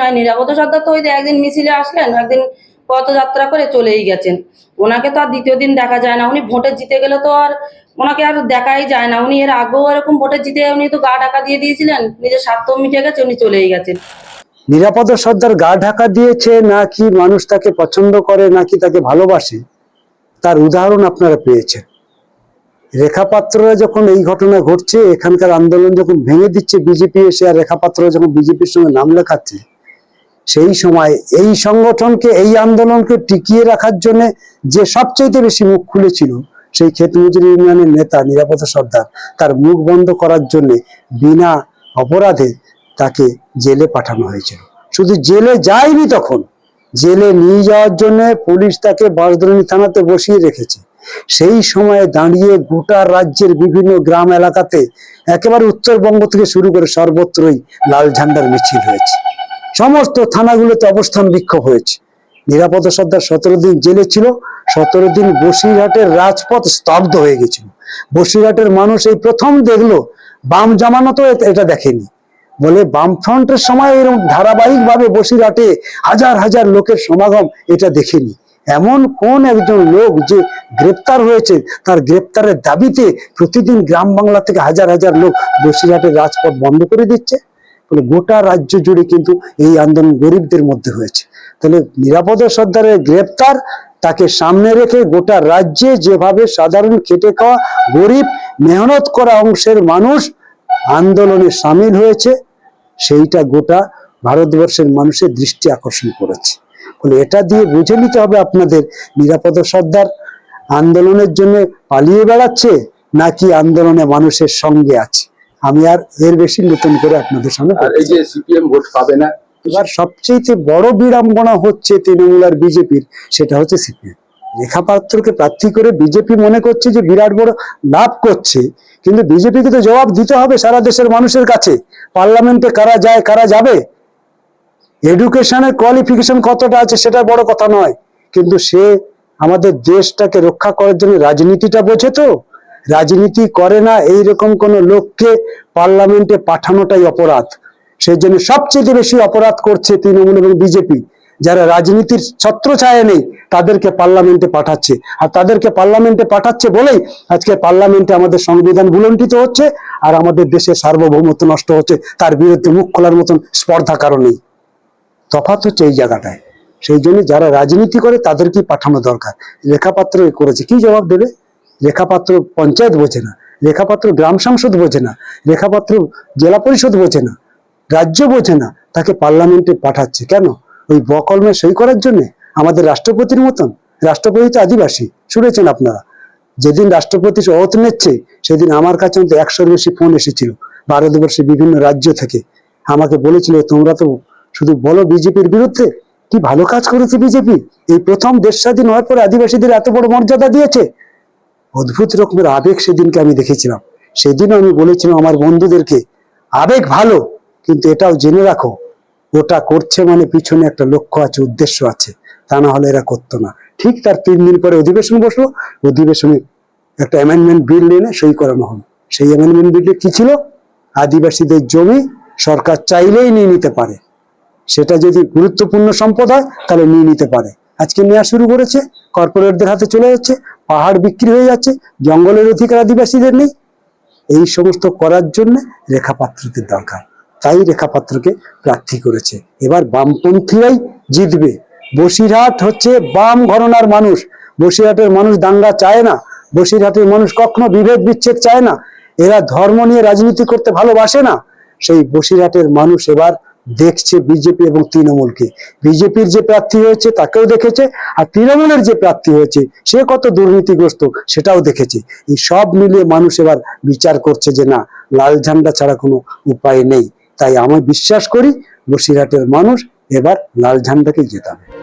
নয়, নিরাপদ সর্দার তো ওই যে একদিন মিছিলে আসলেন, একদিন পথযাত্রা করে চলেই গেছেন। ওনাকে তো আর দ্বিতীয় দিন দেখা যায় না, উনি ভোটে জিতে গেলে তো আর ওনাকে আর দেখাই যায় না। উনি এর আগেও এরকম ভোটে জিতে উনি তো গা ঢাকা দিয়ে দিয়েছিলেন, নিজের স্বার্থ মিটে গেছে, উনি চলেই গেছেন। নিরাপদ সর্দার গা ঢাকা দিয়েছে নাকি মানুষ তাকে পছন্দ করে, নাকি তাকে ভালোবাসে? তার উদাহরণ আপনারা পেয়েছেন। রেখাপাত্ররা যখন এই ঘটনা ঘটছে, এখানকার আন্দোলন যখন ভেঙে দিচ্ছে, বিজেপি এসে আর রেখাপাত্ররা যখন বিজেপির সঙ্গে নাম লেখাচ্ছে সেই সময় এই সংগঠনকে, এই আন্দোলনকে টিকিয়ে রাখার জন্য যে সবচাইতে বেশি মুখ খুলেছিল, সেই ক্ষেত মজুরি ইউনিয়নের নেতা নিরাপত্তা সর্দার, তার মুখ বন্ধ করার জন্য বিনা অপরাধে তাকে জেলে পাঠানো হয়েছিল। শুধু জেলে যায়নি তখন, জেলে নিয়ে যাওয়ার জন্য পুলিশ তাকে বাঁশদ্রোণী থানাতে বসিয়ে রেখেছে। সেই সময়ে দাঁড়িয়ে গোটা রাজ্যের বিভিন্ন গ্রাম এলাকাতে একেবারে উত্তরবঙ্গ থেকে শুরু করে সর্বত্রই লাল ঝান্ডার মিছিল হয়েছে। সমস্ত থানাগুলোতে অবস্থান বিক্ষোভ হয়েছে। নিরাপদ সর্দার সতেরো দিন জেলে ছিল, সতেরো দিন বসিরহাটের রাজপথ স্তব্ধ হয়ে গেছিল। বসিরহাটের মানুষ এই প্রথম দেখল, বাম জামানো তো এটা দেখেনি। বলে বামফ্রন্টের সময় এরকম ধারাবাহিক ভাবে বসিরহাটে হাজার হাজার লোকের সমাগম এটা দেখেনি। এমন কোন একজন লোক যে গ্রেপ্তার হয়েছে, তার গ্রেপ্তারের দাবিতে প্রতিদিন গ্রাম বাংলা থেকে হাজার হাজার লোক বসিরহাটের রাজপথ বন্ধ করে দিচ্ছে? বলে গোটা রাজ্য জুড়ে কিন্তু এই আন্দোলন গরিবদের মধ্যে হয়েছে। তাহলে নিরাপদ সর্দারের গ্রেপ্তার, তাকে সামনে রেখে গোটা রাজ্যে যেভাবে সাধারণ খেটে খাওয়া গরিব, মেহনত করা অংশের মানুষ আন্দোলনে সামিল হয়েছে, সেইটা গোটা ভারতবর্ষের মানুষের দৃষ্টি আকর্ষণ করেছে। বলে এটা দিয়ে বুঝে নিতে হবে আপনাদের নিরাপদ সর্দার আন্দোলনের জন্য পালিয়ে বেড়াচ্ছে নাকি আন্দোলনে মানুষের সঙ্গে আছে। আমি আর এর বেশি নতুন করে আপনাদের সামনে এই যে সিপিএম ভোট পাবে না এবার সবচেয়ে বড় বিড়ম্বনা হচ্ছে তৃণমূল আর বিজেপির সেটা হচ্ছে সিপিএম। রেখা পাত্রকে প্রার্থী করে বিজেপি মনে করছে যে বিরাট বড় লাভ করছে কিন্তু বিজেপিকে তো জবাব দিতে হবে সারা দেশের মানুষের কাছে পার্লামেন্টে কারা যায় কারা যাবে? এডুকেশনের কোয়ালিফিকেশন কতটা আছে সেটা বড় কথা নয় কিন্তু সে আমাদের দেশটাকে রক্ষা করার জন্য রাজনীতিটা বোঝে তো রাজনীতি করে না এই রকম কোন লোককে পার্লামেন্টে পাঠানোটাই অপরাধ। সেই জন্য সবচেয়ে বেশি অপরাধ করছে তৃণমূল এবং বিজেপি। যারা রাজনীতির ছত্র ছায়া নেই, তাদেরকে পার্লামেন্টে পাঠাচ্ছে। আর তাদেরকে পার্লামেন্টে পাঠাচ্ছে বলেই আজকে পার্লামেন্টে আমাদের সংবিধান ভুলণ্ঠিত হচ্ছে আর আমাদের দেশের সার্বভৌমত্ব নষ্ট হচ্ছে। তার বিরুদ্ধে মুখ খোলার মতন স্পর্ধা কারণেই তফাৎ হচ্ছে এই জায়গাটায়। সেই জন্য যারা রাজনীতি করে তাদেরকেই পাঠানো দরকার। রেখাপাত্র এ করেছে। কি জবাব দেবে? রেখাপাত্র পঞ্চায়েত বোঝে না, রেখাপাত্র গ্রাম সংসদ বোঝে না, রেখাপাত্র জেলা পরিষদ বোঝে না, রাজ্য বোঝে না, তাকে পার্লামেন্টে পাঠাচ্ছে কেন? ওই বকলমে সই করার জন্য আমাদের রাষ্ট্রপতির মতন রাষ্ট্রপতি তো আদিবাসী, শুনেছেন আপনারা? যেদিন রাষ্ট্রপতি ওত নিচ্ছে, সেদিন আমার কাছে অন্তত একশোর বেশি ফোন এসেছিল, ভারতবর্ষের বিভিন্ন রাজ্য থেকে। আমাকে বলেছিল তোমরা তো শুধু বলো বিজেপির বিরুদ্ধে? কি ভালো কাজ করেছে বিজেপি? এই প্রথম দেশ স্বাধীন হওয়ার পরে আদিবাসীদের এত বড় মর্যাদা দিয়েছে? অদ্ভুত রকমের আবেগ সেদিনকে আমি দেখেছিলাম। সেদিনও আমি বলেছিলাম আমার বন্ধুদেরকে, আবেগ ভালো, কিন্তু এটাও জেনে রাখো, ওটা করছে মানে পিছনে একটা লক্ষ্য আছে, উদ্দেশ্য আছে, তা না হলে এরা করতো না। ঠিক তার তিন দিন পরে অধিবেশন বসল, অধিবেশনে একটা অ্যামেন্ডমেন্ট বিল এনে সই করানো হলো। সেই অ্যামেন্ডমেন্ট বিলে কি ছিল? আদিবাসীদের জমি সরকার চাইলেই নিয়ে নিতে পারে। সেটা যদি গুরুত্বপূর্ণ সম্পদ হয়, তাহলে নিয়ে নিতে পারে। আজকে নেওয়া শুরু করেছে কর্পোরেটদের হাতে চলে যাচ্ছে, পাহাড় বিক্রি হয়ে যাচ্ছে, জঙ্গলের অধিকার আদিবাসীদের নেই। এই সমস্ত করার জন্য রেখাপাত্রদের দরকার। তাই রেখাপাত্রকে প্রার্থী করেছে। এবার বামপন্থীরাই জিতবে। বসিরহাট হচ্ছে বাম ঘরনার মানুষ। বসিরহাটের মানুষ দাঙ্গা চায় না। বসিরহাটের মানুষ কখনো বিভেদ বিচ্ছেদ চায় না। এরা ধর্ম নিয়ে রাজনীতি করতে ভালোবাসে না। সেই বসিরহাটের মানুষ এবার দেখছে বিজেপি এবং তৃণমূলকে। বিজেপির যে প্রার্থী হয়েছে, তাকেও দেখেছে, আর তৃণমূলের যে প্রার্থী হয়েছে, সে কত দুর্নীতিগ্রস্ত, সেটাও দেখেছে। এই সব মিলিয়ে মানুষ এবার বিচার করছে যে না, লাল ঝান্ডা ছাড়া কোনো উপায় নেই। তাই আমি বিশ্বাস করি, বসিরহাটের মানুষ এবার লাল ঝান্ডাকে জেতাবে।